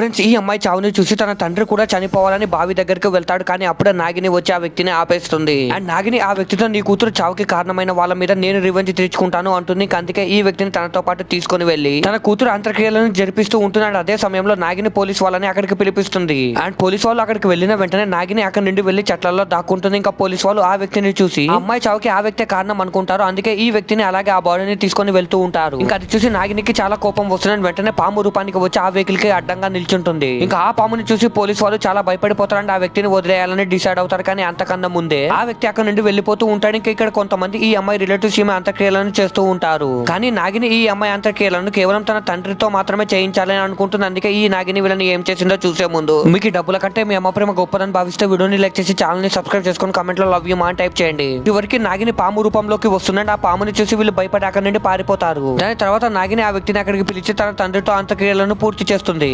Friends ఈ అమ్మాయి చావుని చూసి తన తండ్రి కూడా చనిపోవాలని బావి దగ్గరికి వెళ్తాడు. కానీ అప్పుడే నాగిని వచ్చి ఆ వ్యక్తిని ఆపేస్తుంది. అండ్ నాగిని ఆ వ్యక్తితో నీ కూతురు చావుకి కారణమైన వాళ్ళ మీద నేను రివెంజ్ తీర్చుకుంటాను అంటుంది. అందుకే ఈ వ్యక్తిని తనతో పాటు తీసుకొని వెళ్ళి తన కూతురు అంత్యక్రియలను జరిపిస్తూ ఉంటున్నాడు. అదే సమయంలో నాగిని పోలీస్ వాళ్ళని అక్కడికి పిలిపిస్తుంది. అండ్ పోలీస్ వాళ్ళు అక్కడికి వెళ్ళిన వెంటనే నాగిని అక్కడ నుండి వెళ్ళి చెట్లలో దాక్కుంటుంది. ఇంకా పోలీస్ వాళ్ళు ఆ వ్యక్తిని చూసి అమ్మాయి చావుకి ఆ వ్యక్తి కారణం అనుకుంటారు. అందుకే ఈ వ్యక్తిని అలాగే ఆ బాడీని తీసుకొని వెళ్తూ ఉంటారు. ఇంకా అది చూసి నాగినికి చాలా కోపం వస్తుందని వెంటనే పాము రూపానికి వచ్చి ఆ వెహికల్కి అడ్డంగా నిల్చుంటుంది ఇంకా ఆ పాముని చూసి పోలీస్ వాళ్ళు చాలా భయపడిపోతారండి. ఆ వ్యక్తిని వదిలేయాలని డిసైడ్ అవుతారు. కానీ అంతకన్నా ముందే ఆ వ్యక్తి అక్కడ నుండి వెళ్ళిపోతూ ఉంటాడు. ఇంకా ఇక్కడ కొంతమంది ఈ అమ్మాయి రిలేటివ్స్ ఈమె అంత్యక్రియలను చేస్తూ ఉంటారు. కానీ నాగిని ఈ అమ్మాయి అంత్యక్రియలను కేవలం తన తండ్రితో మాత్రమే చేయించాలని అనుకుంటుంది. అందుకే ఈ నాగిని వీళ్ళని ఏం చేసిందో చూసే ముందు. మీకు డబ్బుల కంటే మీ అమ్మ ప్రేమ గొప్పదని భావిస్తే వీడియోని లైక్ చేసి ఛానల్ని సబ్స్క్రైబ్ చేసుకొని కమెంట్లో లవ్ యూ మా టైప్ చేయండి. చివరికి నాగిని పాము రూపంలోకి వస్తుందండి ఆ పాముని చూసి వీళ్ళు భయపడి అక్కడ నుండి పారిపోతారు. దాని తర్వాత నాగిని ఆ వ్యక్తిని అక్కడికి పిలిచి తన తండ్రితో అంత్యక్రియలను పూర్తి చేస్తుంది.